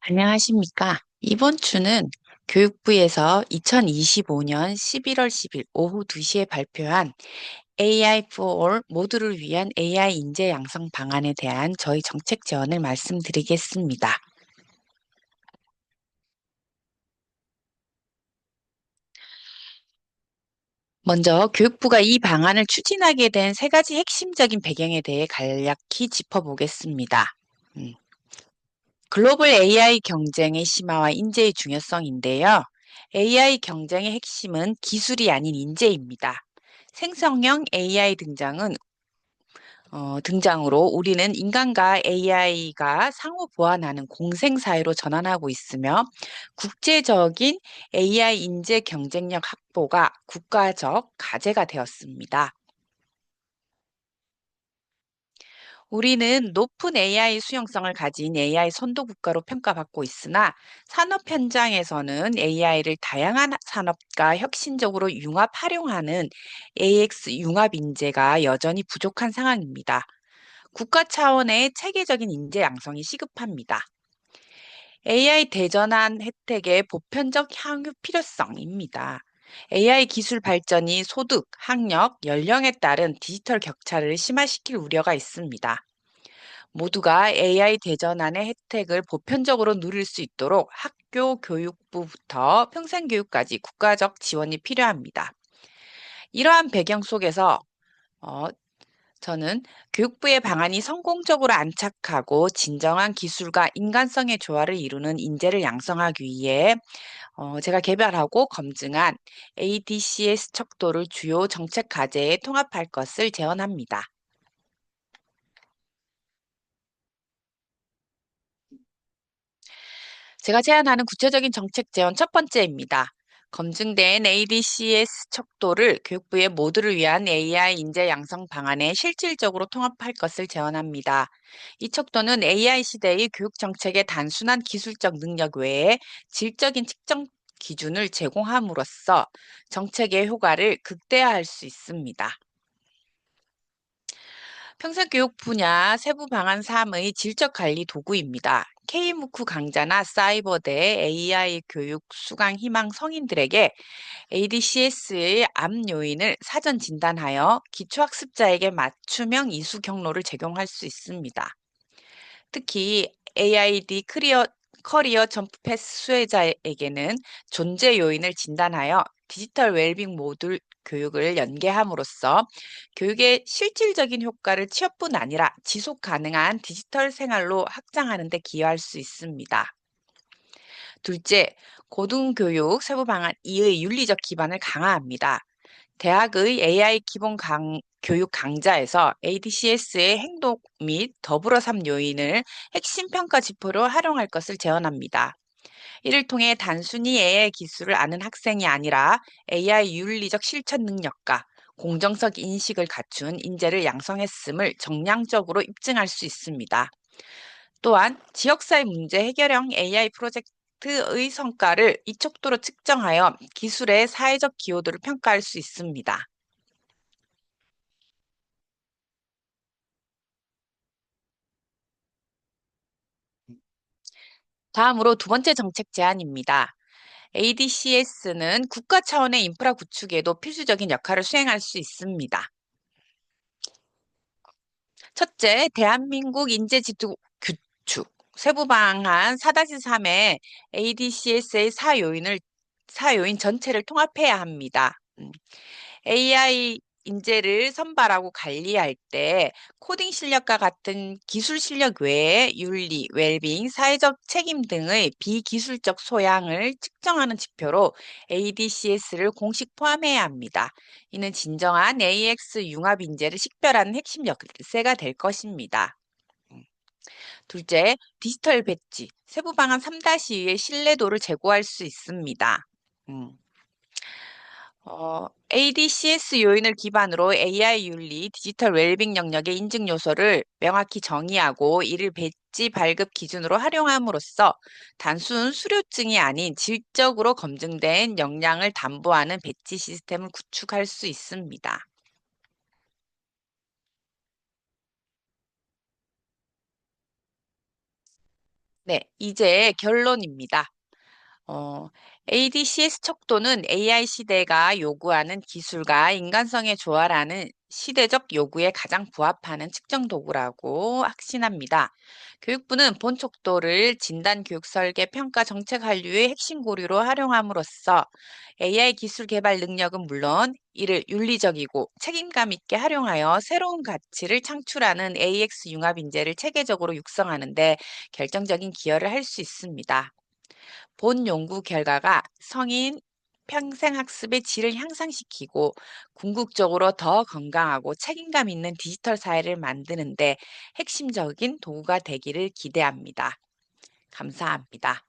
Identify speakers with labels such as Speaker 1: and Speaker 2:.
Speaker 1: 안녕하십니까. 이번 주는 교육부에서 2025년 11월 10일 오후 2시에 발표한 AI for All 모두를 위한 AI 인재 양성 방안에 대한 저희 정책 제언을 말씀드리겠습니다. 먼저 교육부가 이 방안을 추진하게 된 세 가지 핵심적인 배경에 대해 간략히 짚어보겠습니다. 음. 글로벌 AI 경쟁의 심화와 인재의 중요성인데요. AI 경쟁의 핵심은 기술이 아닌 인재입니다. 생성형 AI 등장은 어, 등장으로 우리는 인간과 AI가 상호 보완하는 공생 사회로 전환하고 있으며 국제적인 AI 인재 경쟁력 확보가 국가적 과제가 되었습니다. 우리는 높은 AI 수용성을 가진 AI 선도 국가로 평가받고 있으나 산업 현장에서는 AI를 다양한 산업과 혁신적으로 융합 활용하는 AX 융합 인재가 여전히 부족한 상황입니다. 국가 차원의 체계적인 인재 양성이 시급합니다. AI 대전환 혜택의 보편적 향유 필요성입니다. AI 기술 발전이 소득, 학력, 연령에 따른 디지털 격차를 심화시킬 우려가 있습니다. 모두가 AI 대전환의 혜택을 보편적으로 누릴 수 있도록 학교 교육부부터 평생교육까지 국가적 지원이 필요합니다. 이러한 배경 속에서 어, 저는 교육부의 방안이 성공적으로 안착하고 진정한 기술과 인간성의 조화를 이루는 인재를 양성하기 위해 어, 제가 개발하고 검증한 ADCS 척도를 주요 정책 과제에 통합할 것을 제언합니다. 제가 제안하는 구체적인 정책 제언 첫 번째입니다. 검증된 ADCS 척도를 교육부의 모두를 위한 AI 인재 양성 방안에 실질적으로 통합할 것을 제언합니다. 이 척도는 AI 시대의 교육 정책의 단순한 기술적 능력 외에 질적인 측정 기준을 제공함으로써 정책의 효과를 극대화할 수 있습니다. 평생교육 분야 세부 방안 3의 질적 관리 도구입니다. K무크 강좌나 사이버대 AI 교육 수강 희망 성인들에게 ADCS의 암 요인을 사전 진단하여 기초학습자에게 맞춤형 이수 경로를 제공할 수 있습니다. 특히 AID 크리어, 커리어 점프 패스 수혜자에게는 존재 요인을 진단하여 디지털 웰빙 모듈 교육을 연계함으로써 교육의 실질적인 효과를 취업뿐 아니라 지속 가능한 디지털 생활로 확장하는 데 기여할 수 있습니다. 둘째, 고등교육 세부 방안 2의 윤리적 기반을 강화합니다. 대학의 AI 기본 강, 교육 강좌에서 ADCS의 행동 및 더불어 삶 요인을 핵심 평가 지표로 활용할 것을 제언합니다. 이를 통해 단순히 AI 기술을 아는 학생이 아니라 AI 윤리적 실천 능력과 공정성 인식을 갖춘 인재를 양성했음을 정량적으로 입증할 수 있습니다. 또한 지역사회 문제 해결형 AI 프로젝트의 성과를 이 척도로 측정하여 기술의 사회적 기여도를 평가할 수 있습니다. 다음으로 두 번째 정책 제안입니다. ADCS는 국가 차원의 인프라 구축에도 필수적인 역할을 수행할 수 있습니다. 첫째, 대한민국 인재지도 구축. 세부 방안 4-3의 ADCS의 사요인을 사요인 전체를 통합해야 합니다. AI 음. 인재를 선발하고 관리할 때 코딩 실력과 같은 기술 실력 외에 윤리, 웰빙, 사회적 책임 등의 비기술적 소양을 측정하는 지표로 ADCS를 공식 포함해야 합니다. 이는 진정한 AX 융합 인재를 식별하는 핵심 역세가 될 것입니다. 음. 둘째, 디지털 배지, 세부 방안 3-2의 신뢰도를 제고할 수 있습니다. 음. 어, ADCS 요인을 기반으로 AI 윤리, 디지털 웰빙 영역의 인증 요소를 명확히 정의하고 이를 배지 발급 기준으로 활용함으로써 단순 수료증이 아닌 질적으로 검증된 역량을 담보하는 배지 시스템을 구축할 수 있습니다. 네, 이제 결론입니다. 어, ADCS 척도는 AI 시대가 요구하는 기술과 인간성의 조화라는 시대적 요구에 가장 부합하는 측정 도구라고 확신합니다. 교육부는 본 척도를 진단 교육 설계 평가 정책 한류의 핵심 고리로 활용함으로써 AI 기술 개발 능력은 물론 이를 윤리적이고 책임감 있게 활용하여 새로운 가치를 창출하는 AX 융합 인재를 체계적으로 육성하는 데 결정적인 기여를 할 수 있습니다. 본 연구 결과가 성인 평생 학습의 질을 향상시키고 궁극적으로 더 건강하고 책임감 있는 디지털 사회를 만드는데 핵심적인 도구가 되기를 기대합니다. 감사합니다.